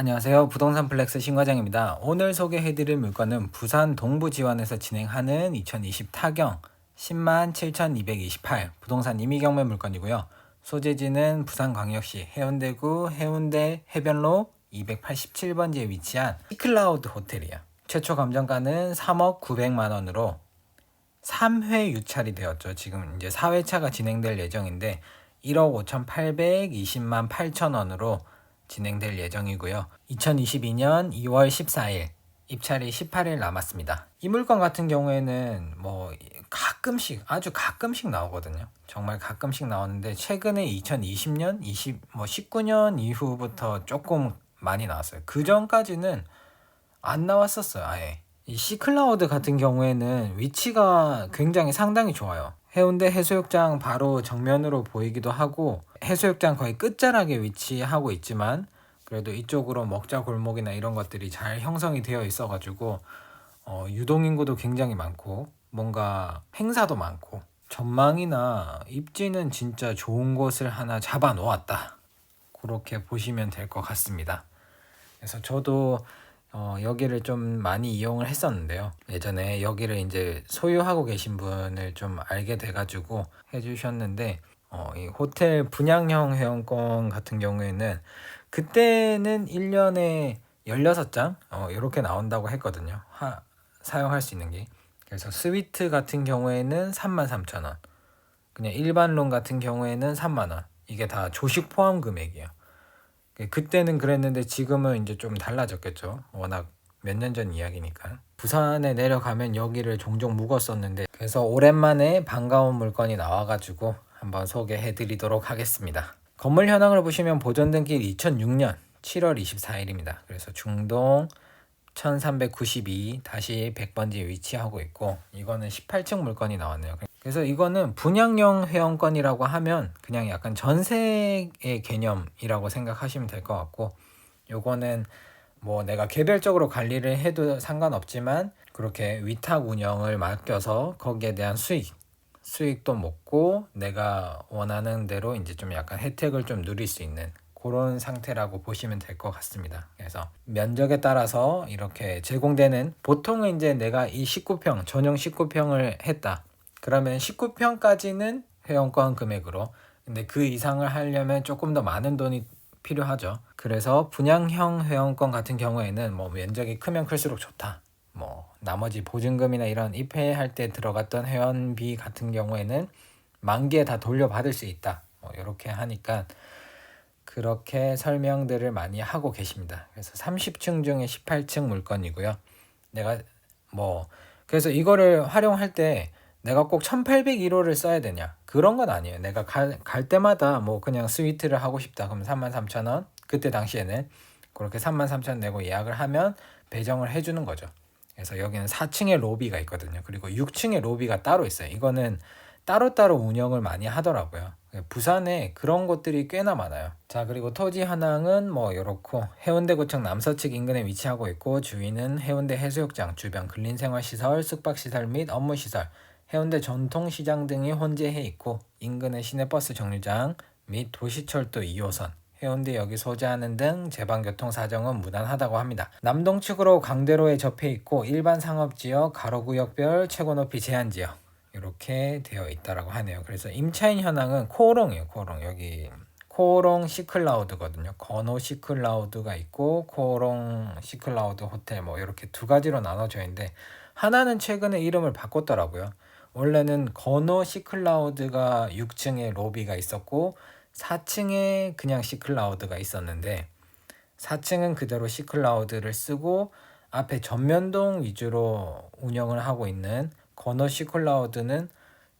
안녕하세요. 부동산 플렉스 신과장입니다. 오늘 소개해드릴 물건은 부산 동부지원에서 진행하는 2020 타경 10만 7,228 부동산 임의 경매 물건이고요. 소재지는 부산광역시 해운대구 해운대 해변로 287번지에 위치한 시클라우드 호텔이에요. 최초 감정가는 3억 900만 원으로 3회 유찰이 되었죠. 지금 이제 4회차가 진행될 예정인데 1억 5,820만 8천 원으로 진행될 예정이고요. 2022년 2월 14일 입찰이 18일 남았습니다. 이 물건 같은 경우에는 뭐 가끔씩 아주 가끔씩 나오거든요. 정말 가끔씩 나오는데 최근에 2020년, 20, 뭐 19년 이후부터 조금 많이 나왔어요. 그 전까지는 안 나왔었어요. 아예. 이 시클라우드 같은 경우에는 위치가 굉장히 상당히 좋아요. 해운대 해수욕장 바로 정면으로 보이기도 하고 해수욕장 거의 끝자락에 위치하고 있지만 그래도 이쪽으로 먹자 골목이나 이런 것들이 잘 형성이 되어 있어 가지고 어, 유동인구도 굉장히 많고 뭔가 행사도 많고 전망이나 입지는 진짜 좋은 곳을 하나 잡아 놓았다. 그렇게 보시면 될 것 같습니다. 그래서 저도 어, 여기를 좀 많이 이용을 했었는데요. 예전에 여기를 이제 소유하고 계신 분을 좀 알게 돼가지고 해주셨는데, 어, 이 호텔 분양형 회원권 같은 경우에는 그때는 1년에 16장, 어, 이렇게 나온다고 했거든요. 하, 사용할 수 있는 게. 그래서 스위트 같은 경우에는 33,000원. 그냥 일반 룸 같은 경우에는 3만원. 이게 다 조식 포함 금액이에요. 그때는 그랬는데 지금은 이제 좀 달라졌겠죠. 워낙 몇 년 전 이야기니까. 부산에 내려가면 여기를 종종 묵었었는데 그래서 오랜만에 반가운 물건이 나와가지고 한번 소개해 드리도록 하겠습니다. 건물 현황을 보시면 보존등길 2006년 7월 24일입니다. 그래서 중동 1392 다시 100번지에 위치하고 있고 이거는 18층 물건이 나왔네요. 그래서 이거는 분양형 회원권이라고 하면 그냥 약간 전세의 개념이라고 생각하시면 될 것 같고 요거는 뭐 내가 개별적으로 관리를 해도 상관없지만 그렇게 위탁 운영을 맡겨서 거기에 대한 수익 수익도 먹고 내가 원하는 대로 이제 좀 약간 혜택을 좀 누릴 수 있는 그런 상태라고 보시면 될 것 같습니다. 그래서 면적에 따라서 이렇게 제공되는 보통은 이제 내가 이 19평 전용 19평을 했다. 그러면 19평까지는 회원권 금액으로 근데 그 이상을 하려면 조금 더 많은 돈이 필요하죠. 그래서 분양형 회원권 같은 경우에는 뭐 면적이 크면 클수록 좋다. 뭐 나머지 보증금이나 이런 입회할 때 들어갔던 회원비 같은 경우에는 만기에 다 돌려받을 수 있다. 뭐 이렇게 하니까 그렇게 설명들을 많이 하고 계십니다. 그래서 30층 중에 18층 물건이고요. 내가 뭐 그래서 이거를 활용할 때 내가 꼭 1801호를 써야 되냐? 그런 건 아니에요. 내가 갈, 갈 때마다 뭐 그냥 스위트를 하고 싶다. 그럼 33,000원. 그때 당시에는 그렇게 33,000원 내고 예약을 하면 배정을 해 주는 거죠. 그래서 여기는 4층에 로비가 있거든요. 그리고 6층에 로비가 따로 있어요. 이거는 따로따로 운영을 많이 하더라고요. 부산에 그런 곳들이 꽤나 많아요. 자, 그리고 토지 현황은 뭐 이렇고 해운대구청 남서측 인근에 위치하고 있고 주위는 해운대 해수욕장, 주변 근린생활시설, 숙박시설 및 업무시설, 해운대 전통시장 등이 혼재해 있고 인근의 시내버스 정류장 및 도시철도 2호선, 해운대역이 소재하는 등 제방교통 사정은 무난하다고 합니다. 남동측으로 강대로에 접해 있고 일반 상업지역, 가로구역별 최고높이 제한지역 이렇게 되어 있다라고 하네요. 그래서 임차인 현황은 코오롱이에요. 코오롱 여기 코오롱 시클라우드거든요. 건호 시클라우드가 있고 코오롱 시클라우드 호텔 뭐 이렇게 두 가지로 나눠져 있는데 하나는 최근에 이름을 바꿨더라고요. 원래는 건호 시클라우드가 6층에 로비가 있었고 4층에 그냥 시클라우드가 있었는데 4층은 그대로 시클라우드를 쓰고 앞에 전면동 위주로 운영을 하고 있는 건어 시클라우드는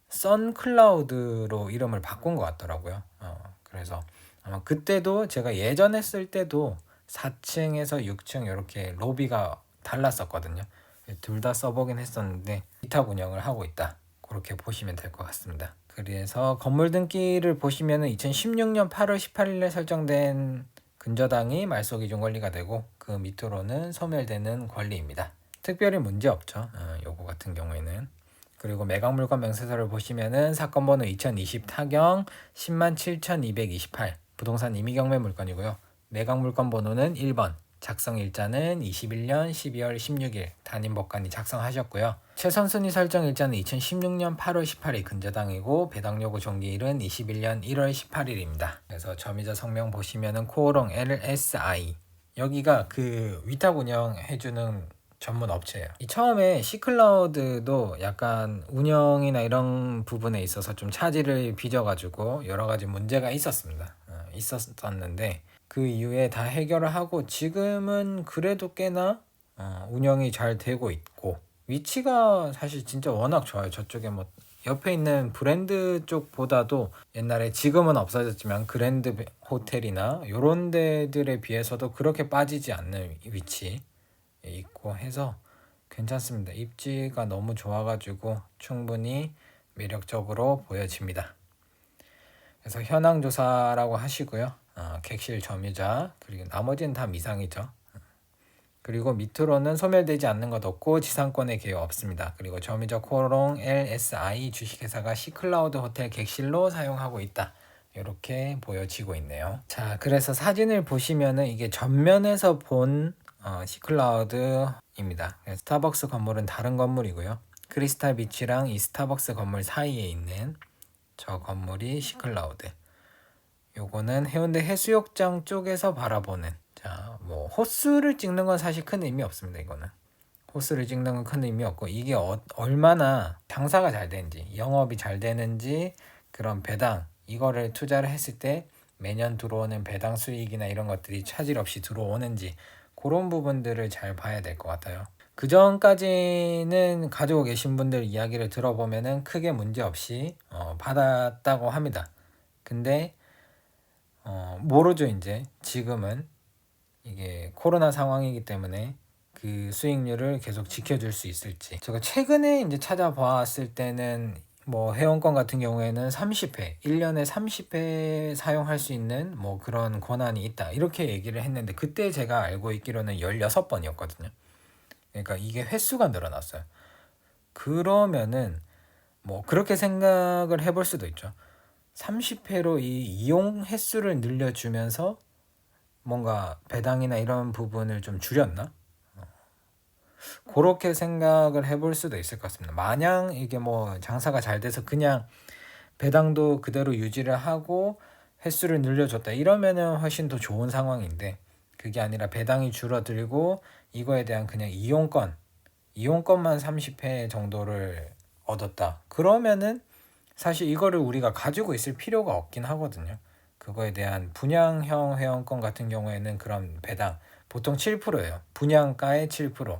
선클라우드로 이름을 바꾼 것 같더라고요. 어, 그래서 아마 그때도 제가 예전에 쓸 때도 4층에서 6층 이렇게 로비가 달랐었거든요. 둘 다 써보긴 했었는데 위탁 운영을 하고 있다. 그렇게 보시면 될 것 같습니다. 그래서 건물 등기를 보시면은 2016년 8월 18일에 설정된 근저당이 말소 기준 권리가 되고 그 밑으로는 소멸되는 권리입니다. 특별히 문제 없죠. 어, 요거 같은 경우에는. 그리고 매각물건 명세서를 보시면은 사건 번호 2020 타경 107,228 부동산 임의경매 물건이고요. 매각물건 번호는 1번 작성 일자는 21년 12월 16일 담임 법관이 작성하셨고요. 최선 순위 설정 일자는 2016년 8월 18일 근저당이고 배당 요구 종기일은 21년 1월 18일입니다. 그래서 점유자 성명 보시면은 코오롱 LSI 여기가 그 위탁 운영해주는 전문 업체예요. 이 처음에 시클라우드도 약간 운영이나 이런 부분에 있어서 좀 차질을 빚어가지고 여러 가지 문제가 있었습니다. 어, 있었었는데 그 이후에 다 해결을 하고 지금은 그래도 꽤나 어, 운영이 잘 되고 있고 위치가 사실 진짜 워낙 좋아요. 저쪽에 뭐 옆에 있는 브랜드 쪽보다도 옛날에 지금은 없어졌지만 그랜드 호텔이나 요런 데들에 비해서도 그렇게 빠지지 않는 위치 있고 해서 괜찮습니다. 입지가 너무 좋아가지고 충분히 매력적으로 보여집니다. 그래서 현황 조사라고 하시고요. 어, 객실 점유자 그리고 나머지는 다 미상이죠. 그리고 밑으로는 소멸되지 않는 것 없고 지상권의 기회 없습니다. 그리고 점유자 코롱 LSI 주식회사가 시클라우드 호텔 객실로 사용하고 있다. 이렇게 보여지고 있네요. 자, 그래서 사진을 보시면은 이게 전면에서 본 어, 시클라우드입니다. 스타벅스 건물은 다른 건물이고요. 크리스탈 비치랑 이 스타벅스 건물 사이에 있는 저 건물이 시클라우드. 요거는 해운대 해수욕장 쪽에서 바라보는 자, 뭐 호수를 찍는 건 사실 큰 의미 없습니다. 이거는 호수를 찍는 건 큰 의미 없고 이게 어, 얼마나 장사가 잘 되는지 영업이 잘 되는지 그런 배당 이거를 투자를 했을 때 매년 들어오는 배당 수익이나 이런 것들이 차질 없이 들어오는지 그런 부분들을 잘 봐야 될 것 같아요. 그 전까지는 가지고 계신 분들 이야기를 들어보면은 크게 문제 없이 어, 받았다고 합니다. 근데 어, 모르죠 이제 지금은 이게 코로나 상황이기 때문에 그 수익률을 계속 지켜줄 수 있을지 제가 최근에 이제 찾아봤을 때는 뭐 회원권 같은 경우에는 30회, 1년에 30회 사용할 수 있는 뭐 그런 권한이 있다. 이렇게 얘기를 했는데 그때 제가 알고 있기로는 16번이었거든요. 그러니까 이게 횟수가 늘어났어요. 그러면은 뭐 그렇게 생각을 해볼 수도 있죠. 30회로 이 이용 횟수를 늘려주면서 뭔가 배당이나 이런 부분을 좀 줄였나? 그렇게 생각을 해볼 수도 있을 것 같습니다. 마냥 이게 뭐 장사가 잘 돼서 그냥 배당도 그대로 유지를 하고 횟수를 늘려줬다 이러면은 훨씬 더 좋은 상황인데 그게 아니라 배당이 줄어들고 이거에 대한 그냥 이용권 이용권만 30회 정도를 얻었다 그러면은 사실 이거를 우리가 가지고 있을 필요가 없긴 하거든요. 그거에 대한 분양형 회원권 같은 경우에는 그런 배당 보통 7%예요. 분양가의 7%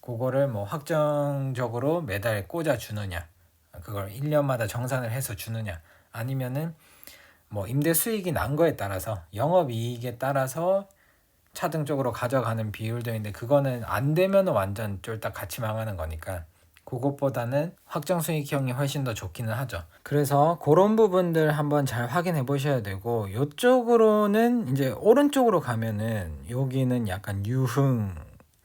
그거를 뭐 확정적으로 매달 꽂아 주느냐 그걸 1년마다 정산을 해서 주느냐 아니면은 뭐 임대 수익이 난 거에 따라서 영업 이익에 따라서 차등적으로 가져가는 비율도 있는데 그거는 안 되면 완전 쫄딱 같이 망하는 거니까 그것보다는 확정 수익형이 훨씬 더 좋기는 하죠. 그래서 그런 부분들 한번 잘 확인해 보셔야 되고 이쪽으로는 이제 오른쪽으로 가면은 여기는 약간 유흥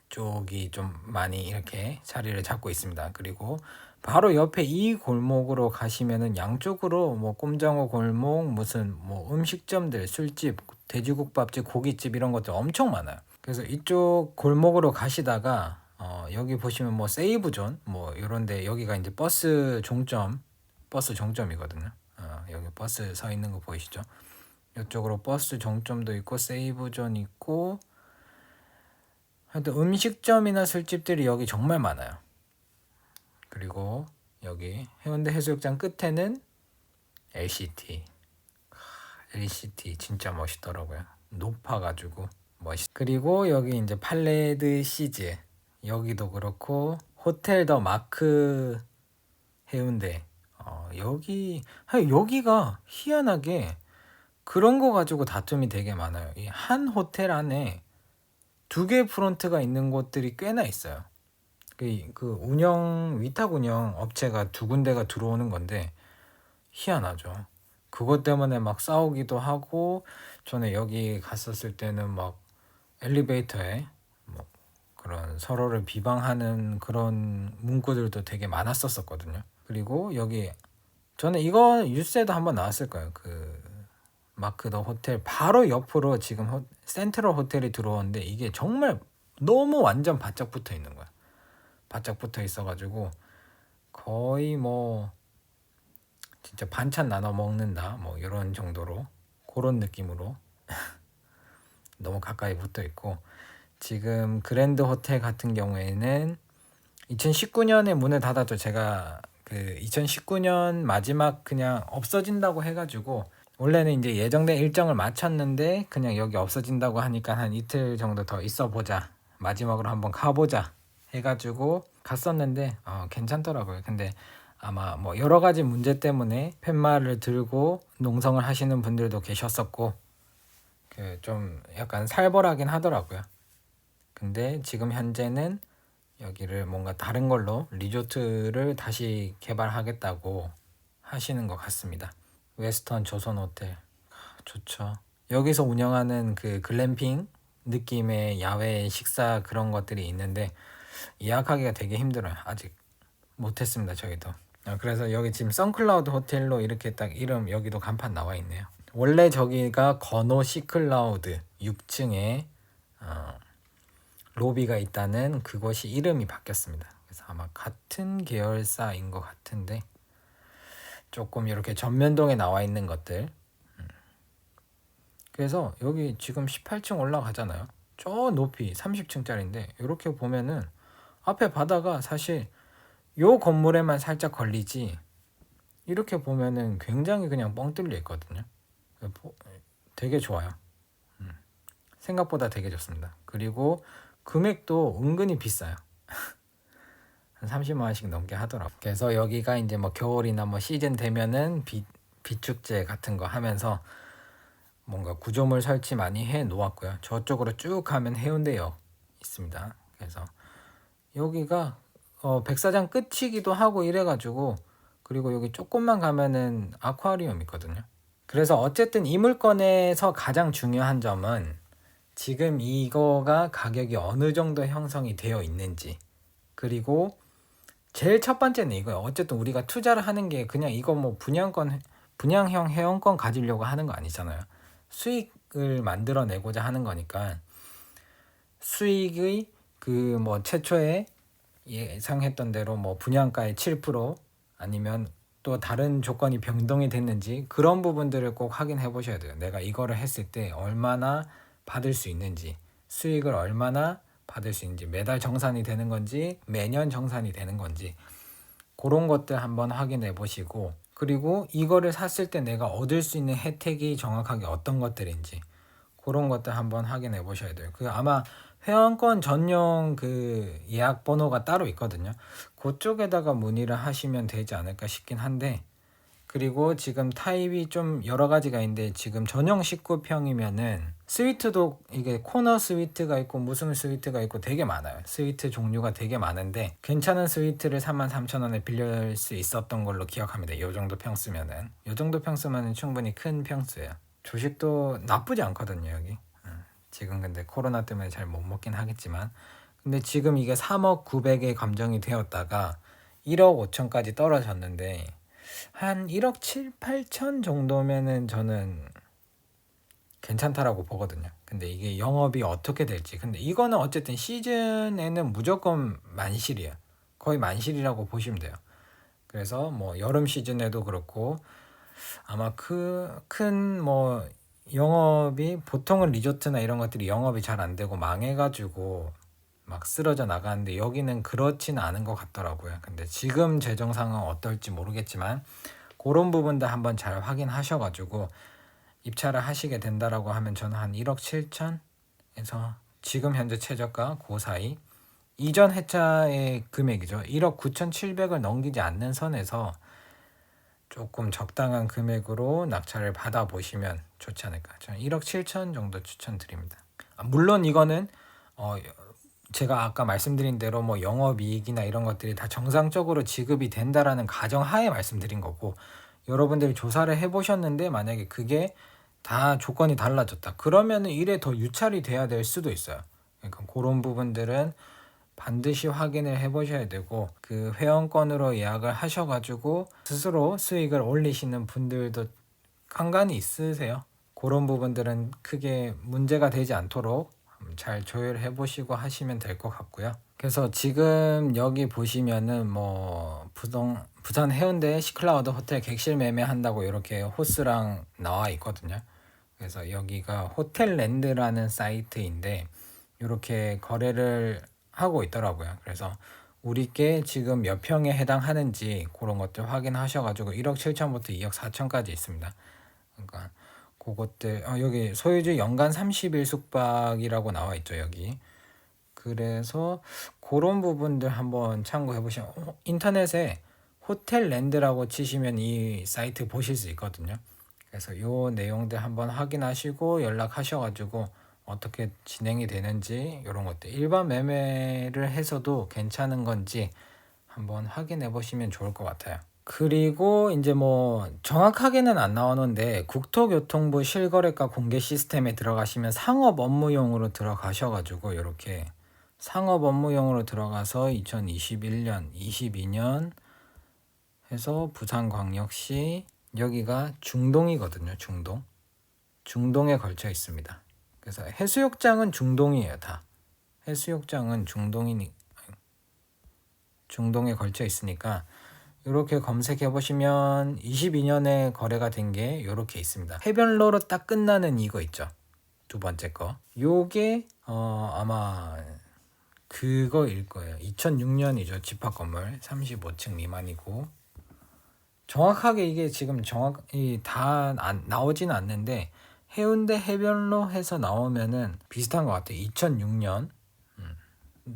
쪽이 좀 많이 이렇게 자리를 잡고 있습니다. 그리고 바로 옆에 이 골목으로 가시면은 양쪽으로 뭐 꼼장어 골목 무슨 뭐 음식점들 술집 돼지국밥집 고깃집 이런 것들 엄청 많아요. 그래서 이쪽 골목으로 가시다가 어 여기 보시면 뭐 세이브존 뭐 이런데 여기가 이제 버스 종점 버스 종점이거든요. 어 여기 버스 서 있는 거 보이시죠? 이쪽으로 버스 종점도 있고 세이브존 있고 하여튼 음식점이나 술집들이 여기 정말 많아요. 그리고 여기 해운대 해수욕장 끝에는 LCT. LCT 진짜 멋있더라고요. 높아가지고 멋있. 그리고 여기 이제 팔레드 시즈 여기도 그렇고 호텔 더 마크 해운대 어, 여기 여기가 희한하게 그런 거 가지고 다툼이 되게 많아요. 이 한 호텔 안에 두 개 프론트가 있는 곳들이 꽤나 있어요. 그, 그 운영 위탁 운영 업체가 두 군데가 들어오는 건데 희한하죠. 그것 때문에 막 싸우기도 하고 전에 여기 갔었을 때는 막 엘리베이터에 뭐 그런 서로를 비방하는 그런 문구들도 되게 많았었거든요. 그리고 여기 저는 이거 뉴스에도 한번 나왔을 거예요. 그 마크 더 호텔 바로 옆으로 지금 호- 센트럴 호텔이 들어오는데 이게 정말 너무 완전 바짝 붙어 있는 거야. 바짝 붙어 있어가지고 거의 뭐 진짜 반찬 나눠 먹는다 뭐 이런 정도로 그런 느낌으로 너무 가까이 붙어 있고 지금 그랜드 호텔 같은 경우에는 2019년에 문을 닫았죠. 제가 그 2019년 마지막 그냥 없어진다고 해가지고 원래는 이제 예정된 일정을 마쳤는데 그냥 여기 없어진다고 하니까 한 이틀 정도 더 있어 보자. 마지막으로 한번 가보자 해가지고 갔었는데 어, 괜찮더라고요. 근데 아마 뭐 여러 가지 문제 때문에 팻말을 들고 농성을 하시는 분들도 계셨었고 그 좀 약간 살벌하긴 하더라고요. 근데 지금 현재는 여기를 뭔가 다른 걸로 리조트를 다시 개발하겠다고 하시는 것 같습니다. 웨스턴 조선 호텔 아, 좋죠. 여기서 운영하는 그 글램핑 느낌의 야외 식사 그런 것들이 있는데 예약하기가 되게 힘들어요. 아직 못했습니다. 저희도. 아, 그래서 여기 지금 선클라우드 호텔로 이렇게 딱 이름 여기도 간판 나와 있네요. 원래 저기가 건호 시클라우드 6층에 어, 로비가 있다는 그것이 이름이 바뀌었습니다. 그래서 아마 같은 계열사인 것 같은데 조금 이렇게 전면동에 나와 있는 것들. 음. 그래서 여기 지금 18층 올라가잖아요. 저 높이 30층짜리인데 이렇게 보면은 앞에 바다가 사실 요 건물에만 살짝 걸리지 이렇게 보면은 굉장히 그냥 뻥 뚫려 있거든요. 보- 되게 좋아요. 음. 생각보다 되게 좋습니다. 그리고 금액도 은근히 비싸요. 한 30만 원씩 넘게 하더라고. 그래서 여기가 이제 뭐 겨울이나 뭐 시즌 되면은 비 비축제 같은 거 하면서 뭔가 구조물 설치 많이 해 놓았고요. 저쪽으로 쭉 가면 해운대역 있습니다. 그래서 여기가 어 백사장 끝이기도 하고 이래가지고 그리고 여기 조금만 가면은 아쿠아리움 있거든요. 그래서 어쨌든 이 물건에서 가장 중요한 점은 지금 이거가 가격이 어느 정도 형성이 되어 있는지 그리고 제일 첫 번째는 이거예요. 어쨌든 우리가 투자를 하는 게 그냥 이거 뭐 분양권 분양형 회원권 가지려고 하는 거 아니잖아요. 수익을 만들어내고자 하는 거니까 수익의 그 뭐 최초에 예상했던 대로 뭐 분양가의 7% 아니면 또 다른 조건이 변동이 됐는지 그런 부분들을 꼭 확인해 보셔야 돼요. 내가 이거를 했을 때 얼마나 받을 수 있는지 수익을 얼마나 받을 수 있는지 매달 정산이 되는 건지 매년 정산이 되는 건지 그런 것들 한번 확인해 보시고 그리고 이거를 샀을 때 내가 얻을 수 있는 혜택이 정확하게 어떤 것들인지 그런 것들 한번 확인해 보셔야 돼요. 그 아마 회원권 전용 그 예약 번호가 따로 있거든요. 그쪽에다가 문의를 하시면 되지 않을까 싶긴 한데 그리고 지금 타입이 좀 여러 가지가 있는데 지금 전용 19평이면은 스위트도 이게 코너 스위트가 있고 무슨 스위트가 있고 되게 많아요. 스위트 종류가 되게 많은데 괜찮은 스위트를 33,000원에 빌릴 수 있었던 걸로 기억합니다. 이 정도 평 쓰면은 이 정도 평 쓰면은 충분히 큰 평수예요. 조식도 나쁘지 않거든요, 여기. 음, 지금 근데 코로나 때문에 잘 못 먹긴 하겠지만 근데 지금 이게 3억 900에 감정이 되었다가 1억 5천까지 떨어졌는데 한 1억 7, 8천 정도면은 저는 괜찮다라고 보거든요. 근데 이게 영업이 어떻게 될지. 근데 이거는 어쨌든 시즌에는 무조건 만실이에요. 거의 만실이라고 보시면 돼요. 그래서 뭐 여름 시즌에도 그렇고 아마 그 큰 뭐 영업이 보통은 리조트나 이런 것들이 영업이 잘 안 되고 망해가지고 막 쓰러져 나가는데 여기는 그렇지는 않은 것 같더라고요. 근데 지금 재정 상황 어떨지 모르겠지만 그런 부분도 한번 잘 확인하셔가지고 입찰을 하시게 된다라고 하면 저는 한 1억 7천에서 지금 현재 최저가 그 사이 이전 회차의 금액이죠. 1억 9,700을 넘기지 않는 선에서 조금 적당한 금액으로 낙찰을 받아 보시면 좋지 않을까. 저는 1억 7천 정도 추천드립니다. 아, 물론 이거는 어, 제가 아까 말씀드린 대로 뭐 영업이익이나 이런 것들이 다 정상적으로 지급이 된다라는 가정하에 말씀드린 거고 여러분들이 조사를 해보셨는데 만약에 그게 다 조건이 달라졌다 그러면은 일에 더 유찰이 돼야 될 수도 있어요. 그러니까 그런 부분들은 반드시 확인을 해보셔야 되고 그 회원권으로 예약을 하셔가지고 스스로 수익을 올리시는 분들도 간간히 있으세요. 그런 부분들은 크게 문제가 되지 않도록 잘 조율해 보시고 하시면 될 것 같고요. 그래서 지금 여기 보시면은 뭐 부동 부산 해운대 시클라우드 호텔 객실 매매한다고 이렇게 호스랑 나와 있거든요. 그래서 여기가 호텔랜드라는 사이트인데 이렇게 거래를 하고 있더라고요. 그래서 우리께 지금 몇 평에 해당하는지 그런 것들 확인하셔가지고 1억 7천부터 2억 4천까지 있습니다. 그러니까 그것들 어, 여기 소유주 연간 30일 숙박이라고 나와 있죠 여기. 그래서 그런 부분들 한번 참고해 보시면 어, 인터넷에 호텔 랜드라고 치시면 이 사이트 보실 수 있거든요. 그래서 요 내용들 한번 확인하시고 연락하셔가지고 어떻게 진행이 되는지 이런 것들 일반 매매를 해서도 괜찮은 건지 한번 확인해 보시면 좋을 것 같아요. 그리고 이제 뭐 정확하게는 안 나오는데 국토교통부 실거래가 공개 시스템에 들어가시면 상업 업무용으로 들어가셔가지고 이렇게 상업 업무용으로 들어가서 2021년, 22년 해서 부산광역시 여기가 중동이거든요. 중동. 중동에 걸쳐 있습니다. 그래서 해수욕장은 중동이에요, 다. 해수욕장은 중동이니 중동에 걸쳐 있으니까 이렇게 검색해 보시면 22년에 거래가 된 게 이렇게 있습니다. 해변로로 딱 끝나는 이거 있죠. 두 번째 거. 요게 어 아마 그거일 거예요. 2006년이죠. 집합 건물 35층 미만이고 정확하게 이게 지금 정확히 다 안, 나오지는 않는데 해운대 해변로 해서 나오면은 비슷한 것 같아요. 2006년 음.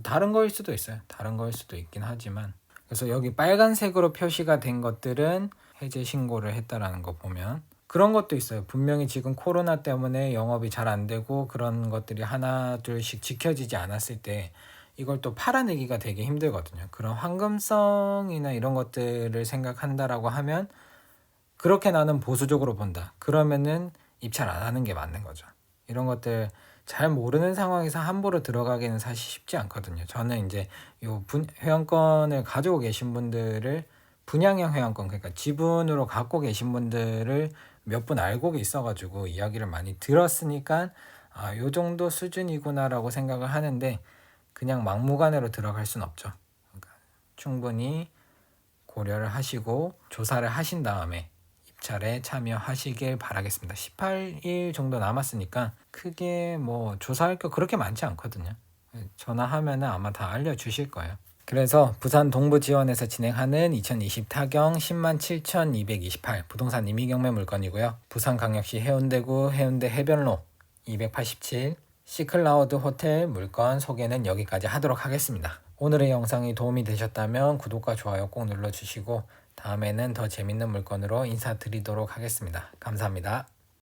다른 거일 수도 있어요. 다른 거일 수도 있긴 하지만 그래서 여기 빨간색으로 표시가 된 것들은 해제 신고를 했다라는 거 보면 그런 것도 있어요. 분명히 지금 코로나 때문에 영업이 잘 안 되고 그런 것들이 하나 둘씩 지켜지지 않았을 때 이걸 또 팔아내기가 되게 힘들거든요. 그런 황금성이나 이런 것들을 생각한다라고 하면 그렇게 나는 보수적으로 본다. 그러면은 입찰 안 하는 게 맞는 거죠. 이런 것들 잘 모르는 상황에서 함부로 들어가기는 사실 쉽지 않거든요. 저는 이제 요 분, 회원권을 가지고 계신 분들을 분양형 회원권 그러니까 지분으로 갖고 계신 분들을 몇 분 알고 있어가지고 이야기를 많이 들었으니까 아, 요 정도 수준이구나라고 생각을 하는데 그냥 막무가내로 들어갈 순 없죠. 그러니까 충분히 고려를 하시고 조사를 하신 다음에 입찰에 참여하시길 바라겠습니다. 18일 정도 남았으니까 크게 뭐 조사할 거 그렇게 많지 않거든요. 전화하면 아마 다 알려주실 거예요. 그래서 부산 동부 지원에서 진행하는 2020 타경 10만 7,228 부동산 임의경매 물건이고요. 부산광역시 해운대구 해운대 해변로 287 시클라우드 호텔 물건 소개는 여기까지 하도록 하겠습니다. 오늘의 영상이 도움이 되셨다면 구독과 좋아요 꼭 눌러주시고 다음에는 더 재밌는 물건으로 인사드리도록 하겠습니다. 감사합니다.